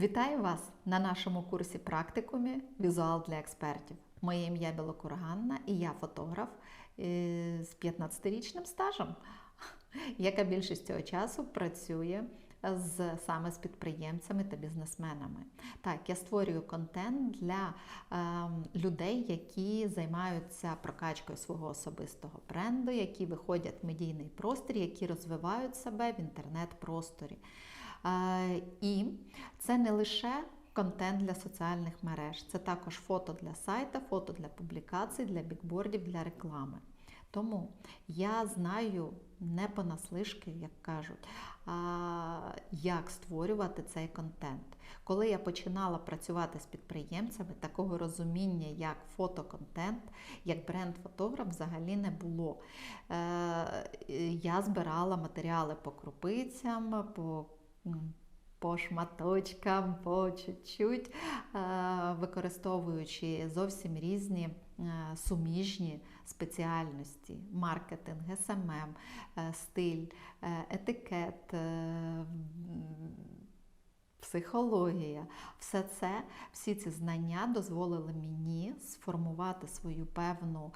Вітаю вас на нашому курсі практикумі Візуал для експертів. Моє ім'я Білокурганна і я фотограф е, з 15-річним стажем, яка більшість цього часу працює з саме з підприємцями та бізнесменами. Так, я створюю контент для е, людей, які займаються прокачкою свого особистого бренду, які виходять в медійний простір, які розвивають себе в інтернет-просторі. І це не лише контент для соціальних мереж, це також фото для сайта, фото для публікацій, для бікбордів, для реклами. Тому я знаю не понаслишки, як кажуть, як створювати цей контент. Коли я починала працювати з підприємцями, такого розуміння, як фотоконтент, як бренд-фотограф, взагалі не було. Е, Я збирала матеріали по крупицям, по по шматочкам, по чуть-чуть, використовуючи зовсім різні суміжні спеціальності: маркетинг, СММ, стиль, етикет. Психологія, все це, всі ці знання дозволили мені сформувати свою певну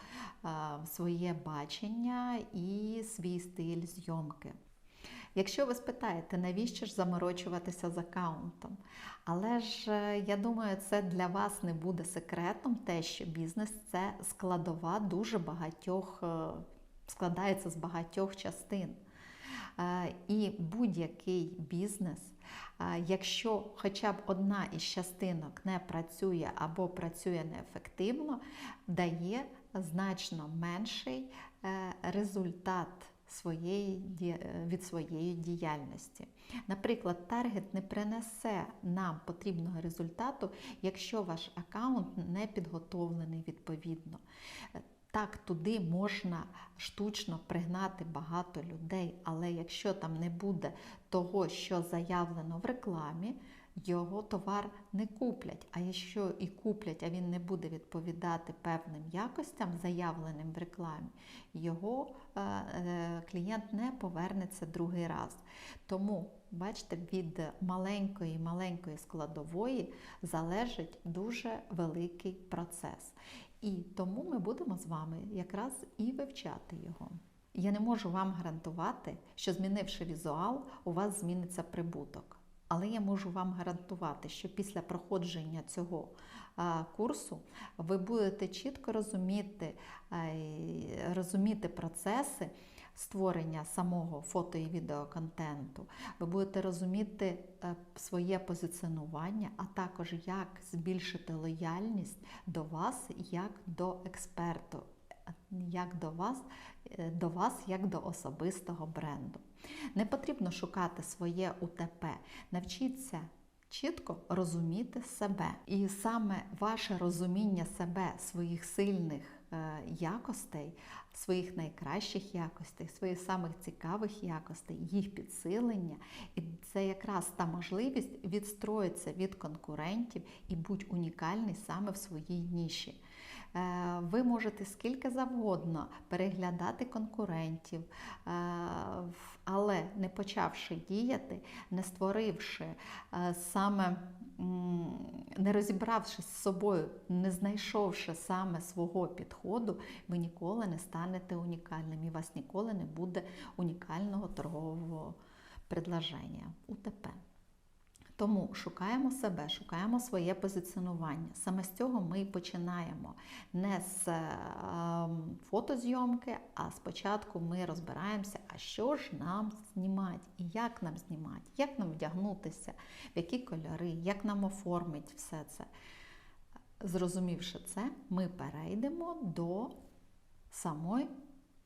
своє бачення і свій стиль зйомки. Якщо ви спитаєте, навіщо ж заморочуватися з аккаунтом? Але ж е, я думаю, це для вас не буде секретом, те, що бізнес це складова дуже багатьох, е, складається з багатьох частин. Е, і будь-який бізнес, якщо хоча б одна із частинок не працює або працює неефективно, дає значно менший результат своєї, від своєї діяльності. Наприклад, таргет не принесе нам потрібного результату, якщо ваш аккаунт не підготовлений відповідно. Так, туди можна штучно пригнати багато людей, але якщо там не буде того, що заявлено в рекламі, його товар не куплять. А якщо і куплять, а він не буде відповідати певним якостям, заявленим в рекламі, його е, е, клієнт не повернеться другий раз. Тому, бачите, від маленької маленької складової залежить дуже великий процес. І тому ми будемо з вами якраз і вивчати його. Я не можу вам гарантувати, що змінивши візуал, у вас зміниться прибуток. Але я можу вам гарантувати, що після проходження цього курсу ви будете чітко розуміти, розуміти процеси створення самого фото і відеоконтенту. Ви будете розуміти е, своє позиціонування, а також як збільшити лояльність до вас як до експерту як до вас, е, до вас, як до особистого бренду. Не потрібно шукати своє УТП. Навчіться чітко розуміти себе. І саме ваше розуміння себе, своїх сильних якостей, своїх найкращих якостей, своїх самих цікавих якостей, їх підсилення. І це якраз та можливість відстроїтися від конкурентів і бути унікальний саме в своїй ніші. Е, ви можете скільки завгодно переглядати конкурентів, е, але не почавши діяти, не створивши е, саме, не розібравшись з собою, не знайшовши саме свого підходу, ви ніколи не станете унікальним і у вас ніколи не буде унікального торгового предложення УТП. Тому шукаємо себе, шукаємо своє позиціонування. Саме з цього ми і починаємо. Не з е, фотозйомки, а спочатку ми розбираємося, а що ж нам знімати, і як нам знімати, як нам вдягнутися, в які кольори, як нам оформити все це. Зрозумівши це, ми перейдемо до самої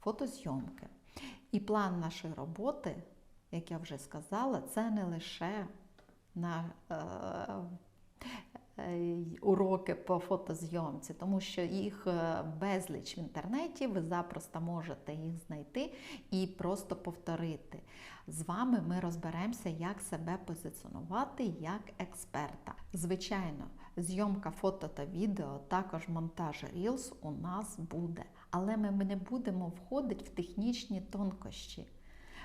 фотозйомки. І план нашої роботи, як я вже сказала, це не лише на е, уроки по фотозйомці, тому що їх е, безліч в інтернеті, ви запросто можете їх знайти і просто повторити. З вами ми розберемося, як себе позиціонувати як експерта. Звичайно, зйомка фото та відео, також монтаж Reels у нас буде. Але ми не будемо входити в технічні тонкощі.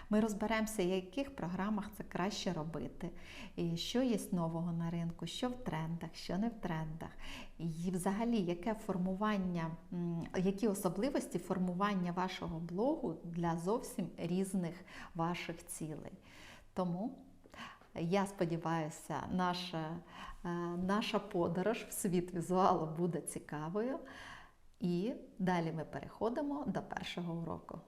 Ми розберемося, в яких програмах це краще робити, і що є нового на ринку, що в трендах, що не в трендах, і взагалі яке формування, які особливості формування вашого блогу для зовсім різних ваших цілей. Тому я сподіваюся, наша, е, наша подорож в світ візуалу буде цікавою. І далі ми переходимо до першого уроку.